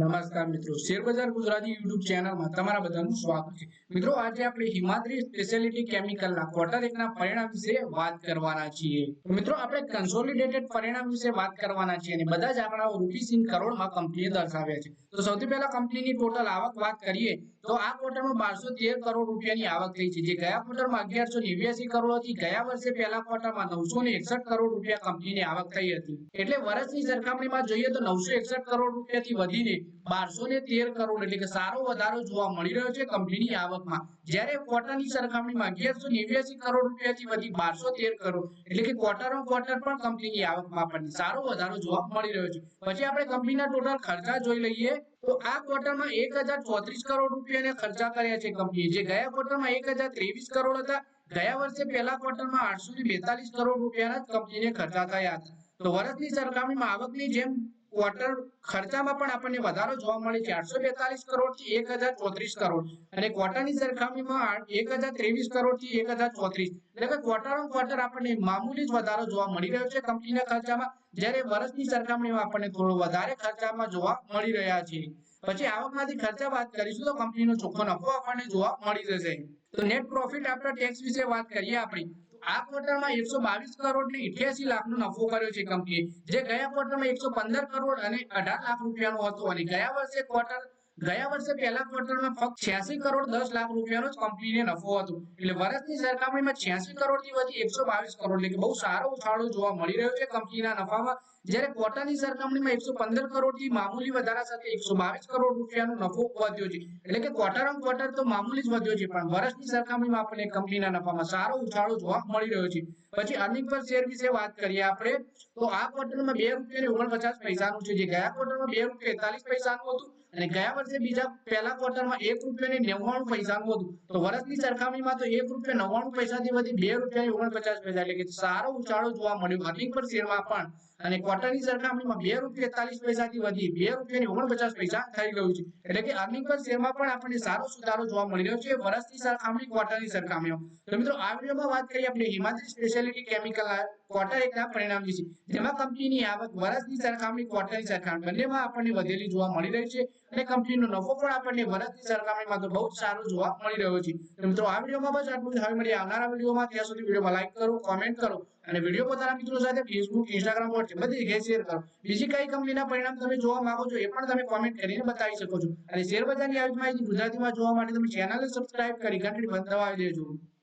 નમસ્કાર મિત્રો. શેરબજાર ગુજરાતી યુટ્યુબ ચેનલમાં તમારા બધાનું સ્વાગત છે. મિત્રો, આજે આપણે હિમાદ્રી સ્પેશિયાલિટી કેમિકલના ક્વાર્ટર એકના પરિણામ વિશે વાત કરવાના છીએ. મિત્રો, આપણે કન્સોલિડેટેડ પરિણામ વિશે વાત કરવાના છીએ અને બધા જ આંકડાઓ રૂપીસ ઇન કરોડમાં કંપનીએ દર્શાવ્યા છે. તો સૌથી પહેલા કંપનીની ટોટલ આવક વાત કરીએ, તો આ ક્વાર્ટરમાં બારસો તેર કરોડ રૂપિયાની આવક થઈ છે. જે ગયા ક્વાર્ટરમાં અગિયારસો નેવ્યાસી કરોડ હતી. ગયા વર્ષે પહેલા ક્વાર્ટરમાં નવસો ને એકસઠ કરોડ રૂપિયા કંપનીની આવક થઈ હતી. એટલે વર્ષની સરખામણીમાં જોઈએ તો નવસો એકસઠ કરોડ રૂપિયાથી વધીને બારસો ને તેર કરોડ એટલે કે સારો વધારો જોવા મળી રહ્યો છે કંપનીની આવકમાં. જ્યારે ક્વાર્ટરની સરખામણીમાં અગિયારસો નેવ્યાસી કરોડ રૂપિયાથી વધી બારસો તેર કરોડ એટલે કે ક્વાર્ટર ઓફ ક્વાર્ટર પણ કંપનીની આવકમાં પણ સારો વધારો જોવા મળી રહ્યો છે. પછી આપણે કંપનીના ટોટલ ખર્ચા જોઈ લઈએ તો આ ક્વાર્ટરમાં એક હજાર ચોત્રીસ કરોડ રૂપિયાને ખર્ચા કર્યા છે કંપનીએ. જે ગયા ક્વાર્ટરમાં એક હજાર ત્રેવીસ કરોડ હતા. ગયા વર્ષે પહેલા ક્વાર્ટરમાં આઠસો ને બેતાલીસ કરોડ રૂપિયાના જ કંપનીને ખર્ચા થયા હતા. તો વર્ષની સરખામણીમાં આવકની જેમ ક્વાર્ટર ખર્ચામાં પણ આપણને વધારો જોવા મળે છે. બેતાલીસ કરોડથી એક હજાર ચોત્રીસ કરોડ અને ક્વાર્ટરની સરખામણીમાં એક હજાર ત્રેવીસ કરોડથી એક હજાર ચોત્રીસ. એટલે કે ક્વાર્ટર ઓન ક્વાર્ટર આપણને મામૂલી જ વધારો જોવા મળી રહ્યો છે કંપનીના ખર્ચામાં. જ્યારે વર્ષની સરખામણીમાં આપણને થોડો વધારે ખર્ચામાં જોવા મળી રહ્યા છે. પછી આવકમાંથી ખર્ચા વાત કરીશું તો કંપનીનો ચોખ્ખો નફો આપણને જોવા મળી જશે. તો નેટ પ્રોફિટ આફ્ટર ટેક્સ વિશે વાત કરીએ આપણે. આ ક્વાર્ટરમાં એકસો બાવીસ કરોડ ને ઇઠ્યાસી લાખનો નફો કર્યો છે કંપનીએ જે ગયા ક્વાર્ટરમાં એકસો પંદર કરોડ અને અઢાર લાખ રૂપિયાનો હતો. અને ગયા વર્ષે ક્વાર્ટર ગયા વર્ષે પહેલા ક્વાર્ટરમાં ફક્ત છ્યાસી કરોડ દસ લાખ રૂપિયાનો જ કંપનીને નફો હતો. એટલે વર્ષની સરખામણીમાં છ્યાસી કરોડથી વધી એકસો બાવીસ કરોડ. એટલે કે બહુ સારો ઉછાળો જોવા મળી રહ્યો છે કંપનીના નફામાં. જ્યારે ક્વાર્ટરની સરખામણીમાં એકસો પંદર કરોડથી મામૂલી વધારા સાથે એકસો બાવીસ કરોડ રૂપિયાનો નફો વધ્યો છે. એટલે કે ક્વાર્ટર ઓન ક્વાર્ટર તો મામૂલી જ વધ્યો છે, પણ વર્ષની સરખામણીમાં આપણને કંપનીના નફામાં સારો ઉછાળો જોવા મળી રહ્યો છે. પછી અર્નિંગ પર શેર વિશે વાત કરીએ આપણે, તો આ ક્વાર્ટરમાં બે રૂપિયા ઓગણપચાસ પૈસાનું છે. જે ગયા ક્વાર્ટરમાં બે રૂપિયા એકતાલીસ પૈસાનું હતું અને ગયા વર્ષે બીજા પહેલા ક્વાર્ટરમાં એક રૂપિયા ને નવ્વાણું પૈસાનું હતું. તો વર્ષની સરખામણીમાં તો એક રૂપિયા નવ્વાણું પૈસાથી વધી બે રૂપિયા ઓગણપચાસ પૈસા. એટલે કે સારો ઉછાળો જોવા મળ્યો. અર્નિંગ પર શેરમાં પણ અને ક્વાર્ટરની સરખામણીમાં બે રૂપિયા એકતાલીસ પૈસાથી વધી, બે રૂપિયા ને ઓગણપચાસ પૈસા થઈ ગયું છે. એટલે કે અર્નિંગ પર શેરમાં પણ આપણને સારો સુધારો જોવા મળી રહ્યો છે. વર્ષની સરખામણી ક્વાર્ટરની સરખામણીમાં તો મિત્રો, આ વિડીયોમાં વાત કરીએ આપણે હિમાદ્રી સ્પેશિયાલિટી કેમિકલ ક્વાર્ટર એકના પરિણામ છે. જેમાં કંપનીની આવક વર્ષની સરખામણી ક્વાર્ટરની સરખામણી, બંનેમાં આપણને વધેલી જોવા મળી રહી છે અને કંપનીનો નફો પણ આપણને વર્ષની સરખામણીમાં તો બહુ જ સારો જોવા મળી રહ્યો છે. મિત્રો, આ વિડીયોમાં બસ આટલું જ. હવે મળી આવનારા વિડીયોમાં. ત્યાં સુધી વિડીયોમાં લાઈક કરો કોમેન્ટ કરો અને વીડિયો પોતાના મિત્રો સાથે ફેસબુક ઇન્સ્ટાગ્રામ પર બધી જગ્યાએ શેર કરો. બીજી કઈ કંપનીના પરિણામ તમે જોવા માંગો છો એ પણ તમે કોમેન્ટ કરીને બતાવી શકો છો. અને શેર બજારની આવી માહિતી ગુજરાતીમાં જોવા માટે તમે ચેનલને સબસ્ક્રાઇબ કરી ઘંટડી બંધ દેજો.